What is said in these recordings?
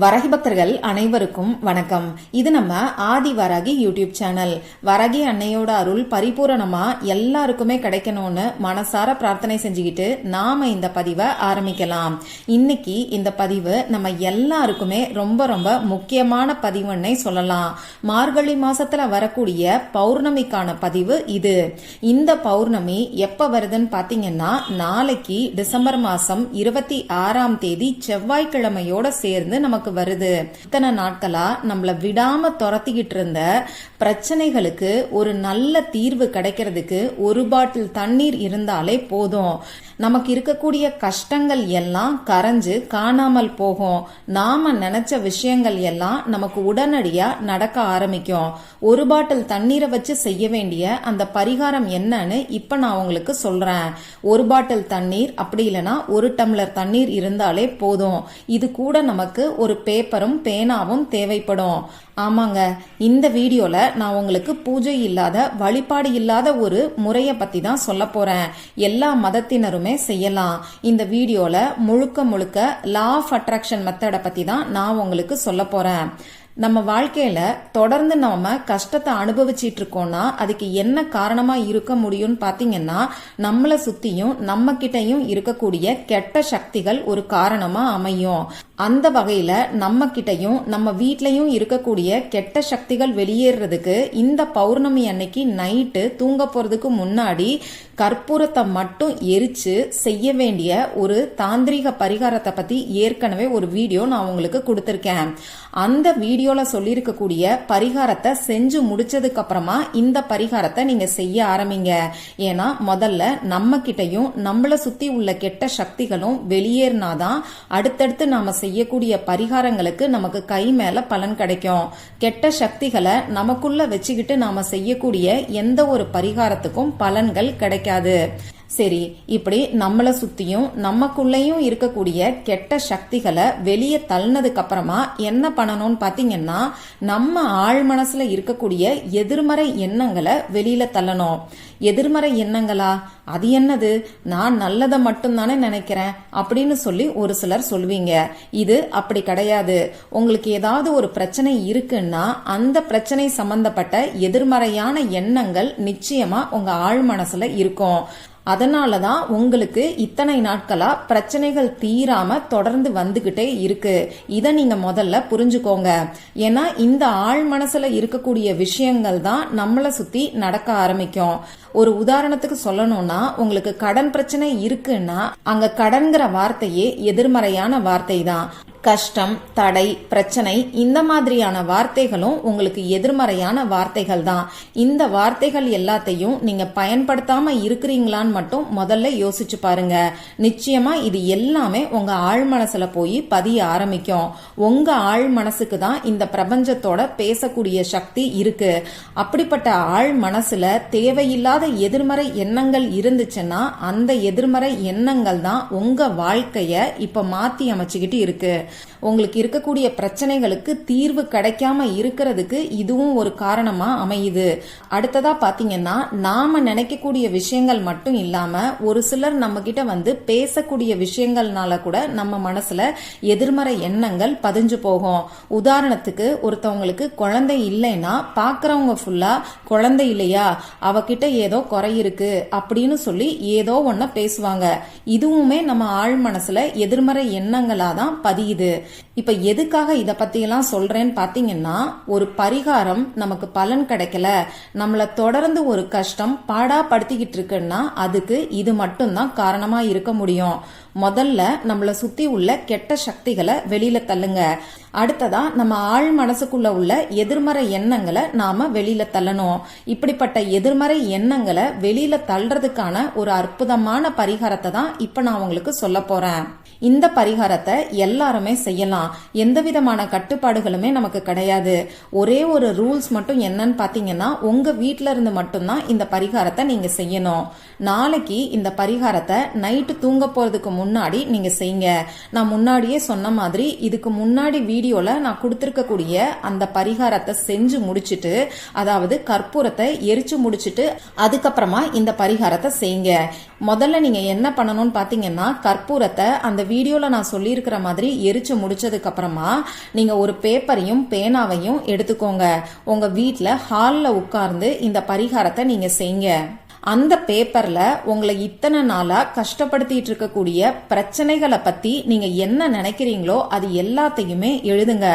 வரகி பக்தர்கள் அனைவருக்கும் வணக்கம். இது நம்ம ஆதி வரகி யூடியூப் சேனல். வரகி அன்னையோட அருள் பரிபூரணமா எல்லாருக்குமே கிடைக்கணும்னு மனசார பிரார்த்தனை செஞ்சுக்கிட்டு நாம இந்த பதிவை ஆரம்பிக்கலாம். இன்னைக்கு இந்த பதிவு நம்ம எல்லாருக்குமே ரொம்ப ரொம்ப முக்கியமான பதிவுன்னே சொல்லலாம். மார்கழி மாசத்துல வரக்கூடிய பௌர்ணமிக்கான பதிவு இது. இந்த பௌர்ணமி எப்ப வருதுன்னு பாத்தீங்கன்னா நாளைக்கு டிசம்பர் மாசம் இருபத்தி ஆறாம் தேதி செவ்வாய்க்கிழமையோட சேர்ந்து நமக்கு வருது. இத்தனை நாட்களா நம்மள விடாம துரத்திக்கிட்டு இருந்த பிரச்சனைகளுக்கு ஒரு நல்ல தீர்வு கிடைக்கிறதுக்கு ஒரு பாட்டில் தண்ணீர் இருந்தாலே போதும். நமக்கு இருக்கக்கூடிய கஷ்டங்கள் எல்லாம் கரைஞ்சு காணாமல் போகும். நாம நினைச்ச விஷயங்கள் எல்லாம் நமக்கு உடனடியா நடக்க ஆரம்பிக்கும். ஒரு பாட்டில் தண்ணீரை வச்சு செய்ய வேண்டிய அந்த பரிகாரம் என்னன்னு இப்ப நான் உங்களுக்கு சொல்றேன். ஒரு பாட்டில் தண்ணீர் அப்படி இல்லைன்னா ஒரு டம்ளர் தண்ணீர் இருந்தாலே போதும். இது கூட நமக்கு ஒரு பேப்பரும் பேனாவும் தேவைப்படும். ஆமாங்க. இந்த வீடியோல நான் உங்களுக்கு பூஜை இல்லாத வழிபாடு இல்லாத ஒரு முறையை பத்தி தான் சொல்ல போறேன். எல்லா மதத்தினருமே செய்யலாம். இந்த வீடியோல முழுக்க முழுக்க லா ஆஃப் அட்ராக்ஷன் மெத்தடை பத்தி தான் நான் உங்களுக்கு சொல்ல போறேன். நம்ம வாழ்க்கையில தொடர்ந்து நாம கஷ்டத்தை அனுபவிச்சிட்டு இருக்கோம்னா அதுக்கு என்ன காரணமா இருக்க முடியும்னு பாத்தீங்கன்னா நம்மள சுத்தியும் நம்ம கிட்டையும் இருக்கக்கூடிய கெட்ட சக்திகள் ஒரு காரணமா அமையும். அந்த வகையில நம்ம கிட்டையும் நம்ம வீட்லயும் இருக்கக்கூடிய கெட்ட சக்திகள் வெளியேறதுக்கு இந்த பௌர்ணமி அன்னைக்கு நைட்டு தூங்க போறதுக்கு முன்னாடி கற்பூரத்தை மட்டும் எரிச்சு செய்ய வேண்டிய ஒரு தாந்திரிக பரிகாரத்தை பத்தி ஏற்கனவே ஒரு வீடியோ நான் உங்களுக்கு கொடுத்துருக்கேன். அந்த வீடியோல சொல்லியிருக்கக்கூடிய பரிகாரத்தை செஞ்சு முடிச்சதுக்கு அப்புறமா இந்த பரிகாரத்தை நீங்க செய்ய ஆரம்பிங்க. ஏன்னா முதல்ல நம்ம கிட்டையும் நம்மள சுத்தி உள்ள கெட்ட சக்திகளும் வெளியேறினாதான் அடுத்தடுத்து நாம செய்யக்கூடிய பரிகாரங்களுக்கு நமக்கு கை மேல பலன் கிடைக்கும். கெட்ட சக்திகளை நமக்குள்ள வச்சுக்கிட்டு நாம செய்யக்கூடிய எந்த ஒரு பரிகாரத்துக்கும் பலன்கள் கிடைக்காது. சரி இப்படி நம்மளை சுத்தியும் நமக்குள்ளேயும் இருக்கக்கூடிய கெட்ட சக்திகளை வெளியே தள்ளினதுக்கு அப்புறமா என்ன பண்ணணும்னு பாத்தீங்கன்னா நம்ம ஆழ் மனசுல இருக்கக்கூடிய எதிர்மறை எண்ணங்களை வெளியில தள்ளணும். எதிர்மறை எண்ணங்களா? அது என்னது? நான் நல்லதை மட்டும்தானே நினைக்கிறேன் அப்படின்னு சொல்லி ஒரு சிலர் சொல்வீங்க. இது அப்படி கிடையாது. உங்களுக்கு ஏதாவது ஒரு பிரச்சனை இருக்குன்னா அந்த பிரச்சனை சம்பந்தப்பட்ட எதிர்மறையான எண்ணங்கள் நிச்சயமா உங்க ஆழ் மனசுல இருக்கும். அதனால தான் உங்களுக்கு இத்தனை நாட்களா பிரச்சனைகள் தீராம தொடர்ந்து வந்துகிட்டே இருக்கு. இதை நீங்க முதல்ல புரிஞ்சுக்கோங்க. ஏன்னா இந்த ஆழ் மனசுல இருக்கக்கூடிய விஷயங்கள் தான் நம்மளை சுத்தி நடக்க ஆரம்பிக்கும். ஒரு உதாரணத்துக்கு சொல்லணும்னா உங்களுக்கு கடன் பிரச்சனை இருக்குன்னா அங்க கடன்கிற வார்த்தையே எதிர்மறையான வார்த்தை தான் கஷ்டம் தடை பிரச்சனை இந்த மாதிரியான வார்த்தைகளும் உங்களுக்கு எதிர்மறையான வார்த்தைகள் தான். இந்த வார்த்தைகள் எல்லாத்தையும் நீங்க பயன்படுத்தாம இருக்கிறீங்களான்னு மட்டும் முதல்ல யோசிச்சு பாருங்க. நிச்சயமா இது எல்லாமே உங்க ஆழ் மனசுல போய் பதிய ஆரம்பிக்கும். உங்க ஆழ் மனசுக்கு தான் இந்த பிரபஞ்சத்தோட பேசக்கூடிய சக்தி இருக்கு. அப்படிப்பட்ட ஆழ் மனசுல தேவையில்லாத எதிர்மறை எண்ணங்கள் இருந்துச்சுன்னா அந்த எதிர்மறை எண்ணங்கள் தான் உங்க வாழ்க்கைய இப்ப மாத்தி அமைச்சுக்கிட்டு இருக்கு. உங்களுக்கு இருக்கக்கூடிய பிரச்சனைகளுக்கு தீர்வு கிடைக்காம இருக்கிறதுக்கு இதுவும் ஒரு காரணமா அமையுது. அடுத்ததா பாத்தீங்கன்னா நாம நினைக்கக்கூடிய விஷயங்கள் மட்டும் இல்லாம ஒரு சிலர் நம்ம கிட்ட வந்து பேசக்கூடிய விஷயங்கள்னால கூட நம்ம மனசுல எதிர்மறை எண்ணங்கள் பதிஞ்சு போகும். உதாரணத்துக்கு ஒருத்தவங்களுக்கு குழந்தை இல்லைன்னா பாக்குறவங்க ஃபுல்லா குழந்தை இல்லையா? அவகிட்ட ஏதோ குறை இருக்கு அப்படின்னு சொல்லி ஏதோ ஒன்ன பேசுவாங்க. இதுவுமே நம்ம ஆழ் மனசுல எதிர்மறை எண்ணங்களா தான் பதியுது. இப்ப எதுக்காக இத பத்தி எல்லாம் சொல்றேன்னு பாத்தீங்கன்னா ஒரு பரிகாரம் நமக்கு பலன் கிடைக்கல. நம்மள தொடர்ந்து ஒரு கஷ்டம் பாடா படுத்திக்கிட்டு இருக்குன்னா அதுக்கு இது மட்டும்தான் காரணமா இருக்க முடியும். முதல்ல நம்மள சுத்தி உள்ள கெட்ட சக்திகளை வெளியில தள்ளுங்க. அடுத்ததா நம்ம ஆழ் மனசுக்குள்ள உள்ள எதிர்மறை எண்ணங்களை நாம வெளியில தள்ளணும். இப்படிப்பட்ட எதிர்மறை எண்ணங்களை வெளியில தள்ளுறதுக்கான ஒரு அற்புதமான பரிகாரத்தை தான் இப்ப நான் உங்களுக்கு சொல்ல போறேன். இந்த பரிகாரத்தை எல்லாருமே செய்யலாம். எந்த விதமான கட்டுப்பாடுகளுமே நமக்கு கிடையாது. ஒரே ஒரு ரூல்ஸ் மட்டும் என்னன்னு பாத்தீங்கன்னா உங்க வீட்ல இருந்து மட்டும்தான் இந்த பரிகாரத்தை நீங்க செய்யணும். நாளைக்கு இந்த பரிகாரத்தை நைட்டு தூங்க போறதுக்கு முன்னாடி நீங்க செய்யுங்க. நான் முன்னாடியே சொன்ன மாதிரி இதுக்கு முன்னாடி வீடியோல நான் கொடுத்திருக்கக்கூடிய அந்த பரிகாரத்தை செஞ்சு முடிச்சிட்டு அதாவது கற்பூரத்தை எரிச்சு முடிச்சிட்டு அதுக்கப்புறமா இந்த பரிகாரத்தை செய்யுங்க. முதல்ல நீங்க என்ன பண்ணணும்னு பாத்தீங்கன்னா கற்பூரத்தை அந்த வீடியோல நான் சொல்லியிருக்கிற மாதிரி எரிச்சு முடிச்சதுக்கு அப்புறமா நீங்க ஒரு பேப்பரையும் பேனாவையும் எடுத்துக்கோங்க. உங்க வீட்டில் ஹால்ல உட்கார்ந்து இந்த பரிகாரத்தை நீங்க செய்யுங்க. அந்த பேப்பர்ல உங்களை இத்தனை நாளா கஷ்டப்படுத்திட்டு இருக்கக்கூடிய பிரச்சனைகளை பத்தி நீங்க என்ன நினைக்கிறீங்களோ அது எல்லாத்தையுமே எழுதுங்க.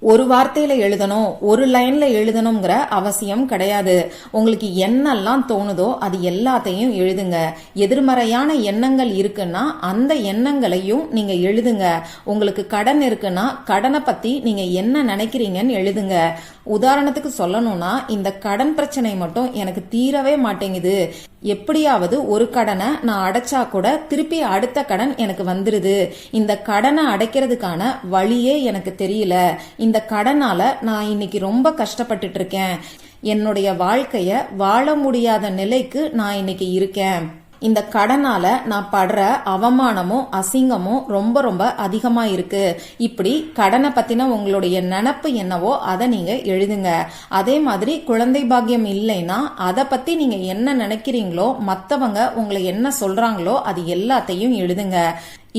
ஒரு வார்த்தையில எழுதணும் ஒரு லைன்ல எழுதணுங்கிற அவசியம் கிடையாது. உங்களுக்கு என்னெல்லாம் தோணுதோ அது எல்லாத்தையும் எழுதுங்க. எதிர்மறையான எண்ணங்கள் இருக்குன்னா அந்த எண்ணங்களையும் நீங்க எழுதுங்க. உங்களுக்கு கடன் இருக்குன்னா கடனை பத்தி நீங்க என்ன நினைக்கிறீங்கன்னு எழுதுங்க. உதாரணத்துக்கு சொல்லணும்னா இந்த கடன் பிரச்சனை மட்டும் எனக்கு தீரவே மாட்டேங்குது. எப்படியாவது ஒரு கடனை நான் அடைச்சா கூட திருப்பி அடுத்த கடன் எனக்கு வந்துருது. இந்த கடனை அடைக்கிறதுக்கான வழியே எனக்கு தெரியல. இந்த கடனால நான் இன்னைக்கு ரொம்ப கஷ்டப்பட்டுட்டு இருக்கேன். என்னுடைய வாழ்க்கைய வாழ முடியாத நிலைக்கு நான் இன்னைக்கு இருக்கேன். இந்த கடனால நான் படுற அவமானமும் அசிங்கமும் ரொம்ப ரொம்ப அதிகமா இருக்கு இப்படி கடனை பத்தின உங்களுடைய நினப்பு என்னவோ அதை நீங்க எழுதுங்க. அதே மாதிரி குழந்தை பாக்கியம் இல்லைன்னா அதை பத்தி நீங்க என்ன நினைக்கிறீங்களோ மத்தவங்க உங்களை என்ன சொல்றாங்களோ அது எல்லாத்தையும் எழுதுங்க.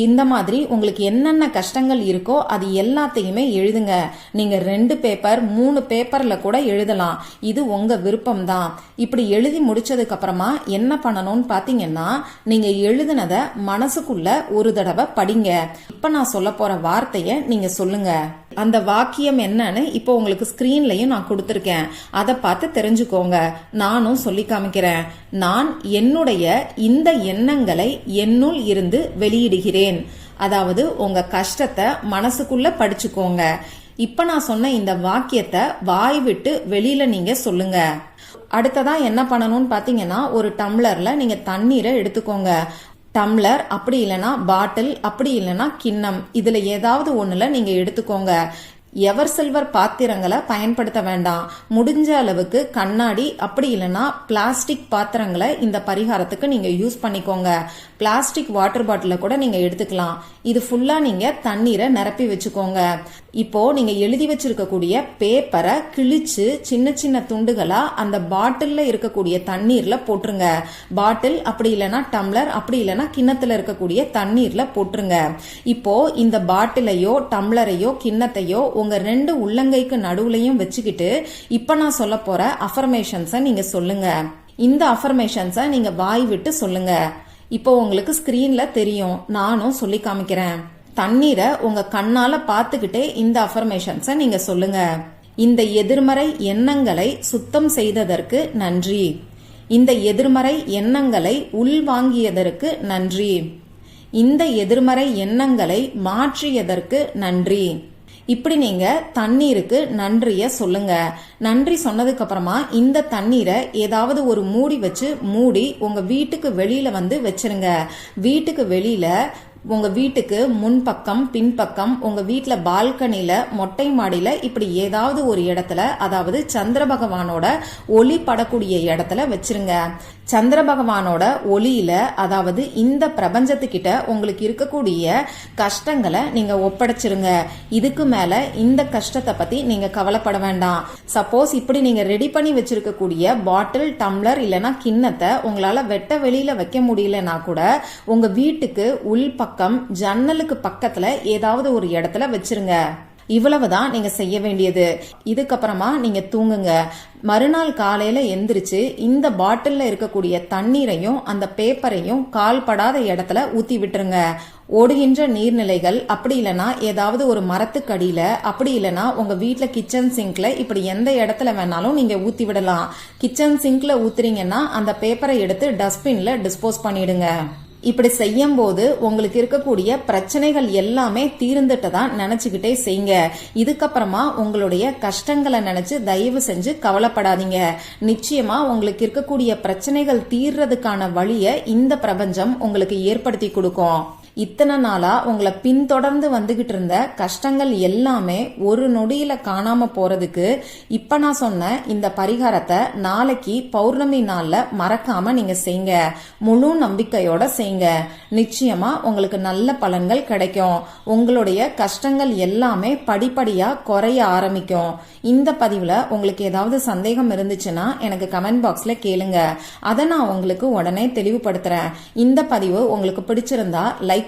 இந்த மாதிரி உங்களுக்கு என்னென்ன கஷ்டங்கள் இருக்கோ அது எல்லாத்தையுமே எழுதுங்க. நீங்க ரெண்டு பேப்பர் மூணு பேப்பர்ல கூட எழுதலாம். இது உங்க விருப்பம் தான் இப்படி எழுதி முடிச்சதுக்கு அப்புறமா என்ன பண்ணணும்னு பாத்தீங்கன்னா நீங்க எழுதுனத மனசுக்குள்ள ஒரு தடவை படிங்க. இப்ப நான் சொல்ல போற வார்த்தைய நீங்க சொல்லுங்க. அந்த வாக்கியம் என்னன்னு இப்போ உங்களுக்கு ஸ்கிரீன்லயும் நான் கொடுத்துருக்கேன். அதை பார்த்து தெரிஞ்சுக்கோங்க. நானும் சொல்லி காமிக்கிறேன். நான் என்னுடைய இந்த எண்ணங்களை என்னுள் இருந்து வெளியிடுகிறேன். அதாவது உங்க கஷ்டத்தை மனசுக்குள்ள படிச்சுக்கோங்க. இப்ப நான் சொன்ன இந்த வாக்கியத்தை வாய் விட்டு வெளியில நீங்க சொல்லுங்க. அடுத்ததா என்ன பண்ணணும்னு பாத்தீங்கன்னா ஒரு டம்ளர்ல நீங்க தண்ணீரை எடுத்துக்கோங்க. டம்ளர் அப்படி இல்லைன்னா பாட்டில் அப்படி இல்லைன்னா கிண்ணம். இதில் ஏதாவது ஒன்றில் நீங்கள் எடுத்துக்கோங்க. எவர் சில்வர் பாத்திரங்களை பயன்படுத்த வேண்டாம். முடிஞ்ச அளவுக்கு கண்ணாடி அப்படி இல்லைன்னா பிளாஸ்டிக் பாத்திரங்களை இந்த பரிகாரத்துக்கு நீங்க யூஸ் பண்ணிக்கோங்க. பிளாஸ்டிக் வாட்டர் பாட்டில கூட நீங்க எடுத்துக்கலாம். இது ஃபுல்லா நீங்க தண்ணீரை நிரப்பி வச்சுக்கோங்க. இப்போ நீங்க எழுதி வச்சிருக்கக்கூடிய பேப்பரை கிழிச்சு சின்ன சின்ன துண்டுகளா அந்த பாட்டில்ல இருக்கக்கூடிய தண்ணீர்ல போட்டுருங்க. பாட்டில் அப்படி இல்லைன்னா டம்ளர் அப்படி இல்லைன்னா கிண்ணத்துல இருக்கக்கூடிய தண்ணீர்ல போட்டுருங்க. இப்போ இந்த பாட்டிலையோ டம்ளரையோ கிண்ணத்தையோ உங்க ரெண்டு உள்ளங்கைக்கு நடுவுலையும் வச்சுக்கிட்டு இப்ப நான் சொல்ல போற அஃபர்மேஷன்ஸை நீங்க சொல்லுங்க. இந்த அஃபர்மேஷன்ஸை நீங்க வாய் விட்டு சொல்லுங்க. இப்போ உங்களுக்கு ஸ்கிரீன்ல தெரியும். நானும் சொல்லி காமிக்கிறேன். தண்ணீரை உங்க கண்ணால பார்த்துக்கிட்டே இந்த அஃபர்மேஷன்ஸை நீங்க சொல்லுங்க. இந்த எதிர்மறை எண்ணங்களை சுத்தம் செய்ததற்கு நன்றி. இந்த எதிர்மறை எண்ணங்களை உள்வாங்கியதற்கு நன்றி. இந்த எதிர்மறை எண்ணங்களை மாற்றியதற்கு நன்றி. இப்படி நீங்க தண்ணீருக்கு நன்றிய சொல்லுங்க. நன்றி சொன்னதுக்கு அப்புறமா இந்த தண்ணீரை ஏதாவது ஒரு மூடி வச்சு மூடி உங்க வீட்டுக்கு வெளியில வந்து வச்சிருங்க. வீட்டுக்கு வெளியில உங்க வீட்டுக்கு முன்பக்கம் பின்பக்கம் உங்க வீட்டுல பால்கனில மொட்டை மாடியில இப்படி ஏதாவது ஒரு இடத்துல அதாவது சந்திர பகவானோட ஒளி படக்கூடிய இடத்துல வச்சிருங்க. சந்திர பகவானோட ஒளியில அதாவது இந்த பிரபஞ்சத்துக்கிட்ட உங்களுக்கு இருக்கக்கூடிய கஷ்டங்களை நீங்க ஒப்படைச்சிருங்க. இதுக்கு மேல இந்த கஷ்டத்தை பத்தி நீங்க கவலைப்பட வேண்டாம். சப்போஸ் இப்படி நீங்க ரெடி பண்ணி வச்சிருக்கக்கூடிய பாட்டில் டம்ளர் இல்லனா கிண்ணத்தை உங்களால வெட்ட வெளியில வைக்க முடியலனா கூட உங்க வீட்டுக்கு உள் பக்கம் ஜன்னலுக்கு பக்கத்துல ஏதாவது ஒரு இடத்துல வச்சிருங்க. இவ்வளவுதான் நீங்க செய்ய வேண்டியது. இதுக்கப்புறமா நீங்க தூங்குங்க. மறுநாள் காலையில எந்திரிச்சு இந்த பாட்டில்ல இருக்கக்கூடிய தண்ணீரையும் அந்த பேப்பரையும் கால்படாத இடத்துல ஊத்தி விட்டுருங்க. ஓடுகின்ற நீர்நிலைகள் அப்படி இல்லைன்னா ஏதாவது ஒரு மரத்துக்கடியில அப்படி இல்லைன்னா உங்க வீட்டுல கிச்சன் சிங்க்ல இப்படி எந்த இடத்துல வேணாலும் நீங்க ஊத்தி விடலாம். கிச்சன் சிங்க்ல ஊத்துறீங்கன்னா அந்த பேப்பரை எடுத்து டஸ்ட்பின்ல டிஸ்போஸ் பண்ணிடுங்க. இப்படி செய்யும் போது உங்களுக்கு இருக்கக்கூடிய பிரச்சனைகள் எல்லாமே தீர்ந்துட்டதா நினைச்சுக்கிட்டே செய்யுங்க. இதுக்கப்புறமா உங்களுடைய கஷ்டங்களை நினைச்சு தயவு செஞ்சு கவலைப்படாதீங்க. நிச்சயமா உங்களுக்கு இருக்கக்கூடிய பிரச்சனைகள் தீர்றதுக்கான வழியை இந்த பிரபஞ்சம் உங்களுக்கு ஏற்படுத்தி கொடுக்கும். இத்தனை நாளா உங்களை பின்தொடர்ந்து வந்துகிட்டு இருந்த கஷ்டங்கள் எல்லாமே ஒரு நொடியில காணாம போறதுக்கு இப்ப நான் சொன்ன இந்த பரிகாரத்தை நாளைக்கு பௌர்ணமி நாள்ல மறக்காம நீங்க செய்யுங்க. முழு நம்பிக்கையோட செய்யுங்க. நிச்சயமா உங்களுக்கு நல்ல பலன்கள் கிடைக்கும். உங்களுடைய கஷ்டங்கள் எல்லாமே படிப்படியா குறைய ஆரம்பிக்கும். இந்த பதிவுல உங்களுக்கு ஏதாவது சந்தேகம் இருந்துச்சுன்னா எனக்கு கமெண்ட் பாக்ஸ்ல கேளுங்க. அதை நான் உங்களுக்கு உடனே தெளிவுபடுத்துறேன். இந்த பதிவு உங்களுக்கு பிடிச்சிருந்தா லைக்